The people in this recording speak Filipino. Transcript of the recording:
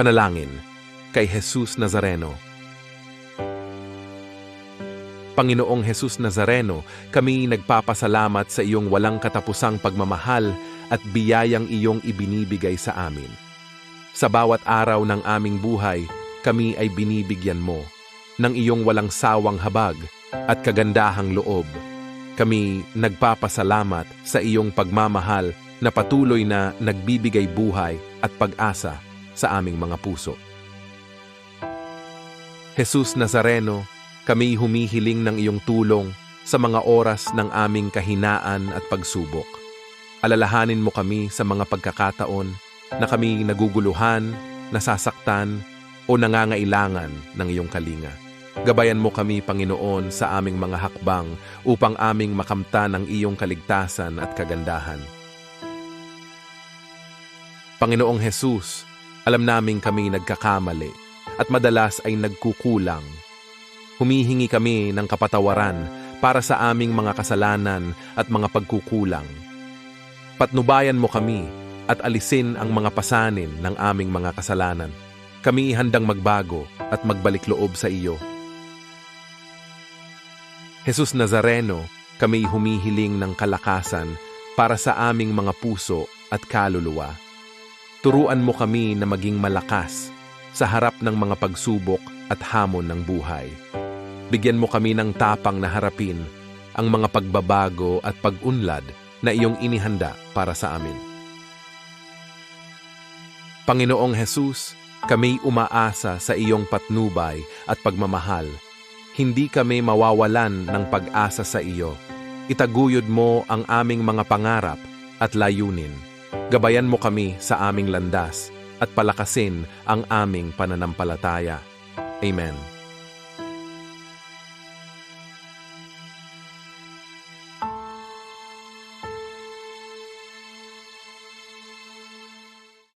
Panalangin kay Jesus Nazareno. Panginoong Jesus Nazareno, kami nagpapasalamat sa iyong walang katapusang pagmamahal at biyayang iyong ibinibigay sa amin. Sa bawat araw ng aming buhay, kami ay binibigyan mo ng iyong walang sawang habag at kagandahang loob. Kami nagpapasalamat sa iyong pagmamahal na patuloy na nagbibigay buhay at pag-asa sa aming mga puso. Jesus Nazareno, kami humihiling ng iyong tulong sa mga oras ng aming kahinaan at pagsubok. Alalahanin mo kami sa mga pagkakataon na kami naguguluhan, nasasaktan, o nangangailangan ng iyong kalinga. Gabayan mo kami, Panginoon, sa aming mga hakbang upang aming makamta ng iyong kaligtasan at kagandahan. Panginoong Jesus, alam naming kami nagkakamali at madalas ay nagkukulang. Humihingi kami ng kapatawaran para sa aming mga kasalanan at mga pagkukulang. Patnubayan mo kami at alisin ang mga pasanin ng aming mga kasalanan. Kami handang magbago at magbalik loob sa iyo. Jesus Nazareno, kami humihiling ng kalakasan para sa aming mga puso at kaluluwa. Turuan mo kami na maging malakas sa harap ng mga pagsubok at hamon ng buhay. Bigyan mo kami ng tapang na harapin ang mga pagbabago at pag-unlad na iyong inihanda para sa amin. Panginoong Jesus, kami umaasa sa iyong patnubay at pagmamahal. Hindi kami mawawalan ng pag-asa sa iyo. Itaguyod mo ang aming mga pangarap at layunin. Gabayan mo kami sa aming landas at palakasin ang aming pananampalataya. Amen.